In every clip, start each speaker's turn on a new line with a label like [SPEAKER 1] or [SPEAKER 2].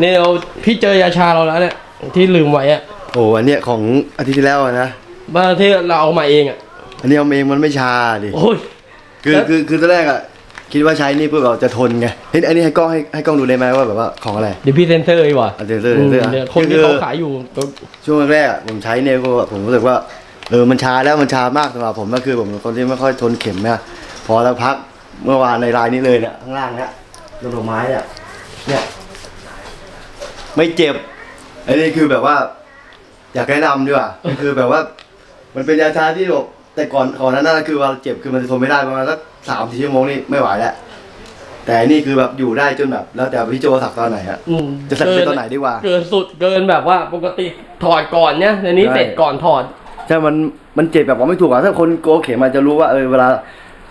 [SPEAKER 1] นี่เราพี่เจอยาชาเราแล้วเนี่ยที่ลืมไว้อะ
[SPEAKER 2] โอ้อันเนี้ยของอาทิตย์ที่แล้วอะนะ
[SPEAKER 1] บ้านที่เราเอามาเองอะ
[SPEAKER 2] อันนี้เอามาเองมันไม่ชาดิ
[SPEAKER 1] โอ้ย
[SPEAKER 2] คือ
[SPEAKER 1] แล้ว
[SPEAKER 2] คือคือตอนแรกอะคิดว่าใช้นี่เพื่อเราจะทนไงเฮ้ยอันนี้ให้กล้องให้ให้กล้องดูได้ไหมว่าแบบว่าของอะไร
[SPEAKER 1] เดี๋ยวพี่เซนเซอร์ดีกว่า
[SPEAKER 2] อะเซนเซอร์เซนเซอร์อะ
[SPEAKER 1] เนี่ยคนที่
[SPEAKER 2] คือ
[SPEAKER 1] เขาขายอยู่ก็
[SPEAKER 2] ช่วงแรกๆอะผมใช้เนี่ยก็แบบผมรู้สึกว่าเออมันชาแล้วมันชามากสำหรับผมก็คือผมเป็นคนที่ไม่ค่อยทนเข็มนะพอแล้วพักเมื่อวานในรายนี้เลยเนี่ยข้างล่างเนี่ยต้นดอกไม้เนี่ยเนี่ย ไม่เจ็บอันนี้คือแบบว่า อยากแนะนำดีกว่าคือแบบว่า มันเป็นยาชาที่แบบแต่ก่อนก่อนนั้นน่ะคือว่าเจ็บคือมันจะทนไม่ได้ประมาณสักสามสี่ชั่วโมงนี่ไม่ไหวแล้วแต่อันนี่คือแบบอยู่ได้จนแบบ แล้วแต่พี่โจสักตอนไหนอะ
[SPEAKER 1] อืม
[SPEAKER 2] จะสักเป็นตอนไหนดีกว่า
[SPEAKER 1] เกินสุดเกินแบบว่าปกติถอดก่อนเนี่ยในนี้
[SPEAKER 2] ใช่
[SPEAKER 1] เสร็จก่อนถอด
[SPEAKER 2] ใช่มันมันเจ็บแบบว่าไม่ถูกอะถ้าคนโกลัวเข็มมันจะรู้ว่าเออเวลา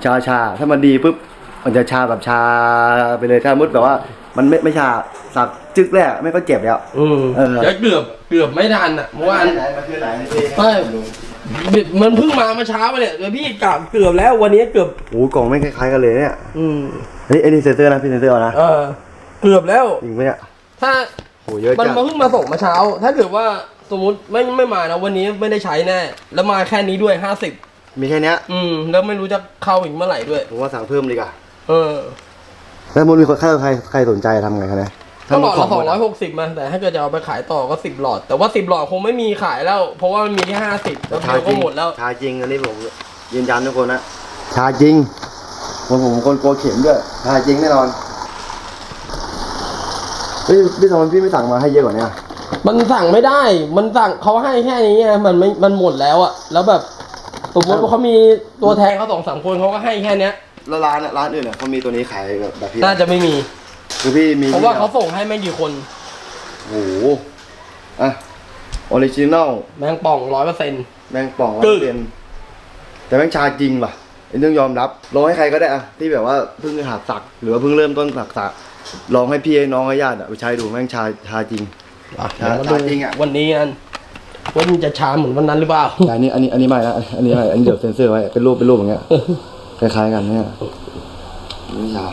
[SPEAKER 2] ชาชาถ้ามันดีปุ๊บมันจะชาแบบชาไปเลยถ้ามุดแบบว่า มันไม่ไม่ชาสักจึ๊กแรกไม่ก็เจ็บแล้ว
[SPEAKER 1] อืม
[SPEAKER 2] เออ
[SPEAKER 1] แล้วเกือบเกือบไม่ทันอะเมื่อวาน
[SPEAKER 2] ไหนมาคือไหน
[SPEAKER 1] ใช่มันเพิ่งมาเมื่อเช้าเนี่ยเดี๋ยวพี่กลับเกือบแล้ววันนี้เกือบ
[SPEAKER 2] โอ้โหกล่องไม่คล้ายๆกันเลยเนี่ย
[SPEAKER 1] อืม
[SPEAKER 2] เฮ้ยไอ้นี่เซนเซอร์นะพี่เซนเซอร์เอานะ
[SPEAKER 1] เออเกือบแล้ว
[SPEAKER 2] จริงไหมเนี่ย
[SPEAKER 1] ถ้า
[SPEAKER 2] โหเยอะ
[SPEAKER 1] มัน
[SPEAKER 2] จัง
[SPEAKER 1] มาเพิ่งมาส่งมาเช้า ถ้าเกิดว่าสมมติไม่ไม่มานะวันนี้ไม่ได้ใช้แน่ แล้วมาแค่นี้ด้วยห้าสิบ
[SPEAKER 2] มีแค่เนี้ย
[SPEAKER 1] อืม แล้วไม่รู้จะเข้าอีกเมื่อไหร่ด้วย
[SPEAKER 2] ผมว่าสั่งเพิ่มดีกว่า
[SPEAKER 1] เออ
[SPEAKER 2] แล้วมุดมีคนใครใครใครสนใจทำไงคะเนี่ย
[SPEAKER 1] ก็หลอดละ
[SPEAKER 2] ห
[SPEAKER 1] ส
[SPEAKER 2] ม
[SPEAKER 1] อง
[SPEAKER 2] ด
[SPEAKER 1] ร้อยหกสิบมาแต่ถ้าเกิดจะเอาไปขายต่อก็สิบหลอด แต่ว่าสิบหลอดคงไม่มีขายแล้ว เพราะว่ามันมีแค่ห้าสิบแล้ว
[SPEAKER 2] ชา
[SPEAKER 1] เดียว
[SPEAKER 2] จริ
[SPEAKER 1] ก็
[SPEAKER 2] ง
[SPEAKER 1] หมดแล้ว
[SPEAKER 2] ชาจริงอันนี้ผมยืนยันทุกคนนะชาจริงผมผมคนกลัวเข็มด้วยชาจริงแน่นอนเฮ้ยพี่ทำไมพี่ไม่สั่งมาให้เยอะกว่านี้อะ
[SPEAKER 1] มันสั่งไม่ได้ มันสั่งเขาให้แค่นี้ไงมันไม่ มันหมดแล้วอะแล้วแบบสมมติว่าเขามีตัวแทนเขาสองสามคนเขาก็ให้แค่เนี้ย
[SPEAKER 2] แล้วร้านอะร้านอื่นอะเขามีตัวนี้ขายแบบแบบพี่
[SPEAKER 1] น่าจะไม่มี
[SPEAKER 2] คือพี่มี
[SPEAKER 1] เพราะว่าเขาส่งให้ไม่กี่คน
[SPEAKER 2] โอ้โหอะออริจินอล
[SPEAKER 1] แมงป่องร้อยเปอร์เซ็นต์
[SPEAKER 2] แมงป่อง
[SPEAKER 1] กึ๊ก
[SPEAKER 2] เรียนแต่แมงชาจริงว่ะอันนี้ต้องยอมรับลองให้ใครก็ได้อะที่แบบว่าเพิ่งหัดสัก หรือว่าเพิ่งเริ่มต้นสักสักลองให้พี่ให้น้องให้ญาติอะไปใช้ดูแม่งชาชาจริง
[SPEAKER 1] อะ
[SPEAKER 2] ชา
[SPEAKER 1] เดี๋ยวมาดู
[SPEAKER 2] ชาจริงอะ
[SPEAKER 1] วันนี้กันว่ามันจะชาเหมือนวันนั้นหรือเปล่า
[SPEAKER 2] แต่อันนี้อันนี้อันนี้ไม่นะอันนี้ไม่อันนี้เดี๋ยวเซ็นเซอร์ไว้เป็นรูปเป็นรูปอย่างเงี้ย คล้ายๆกันเนี่ยนี่ชา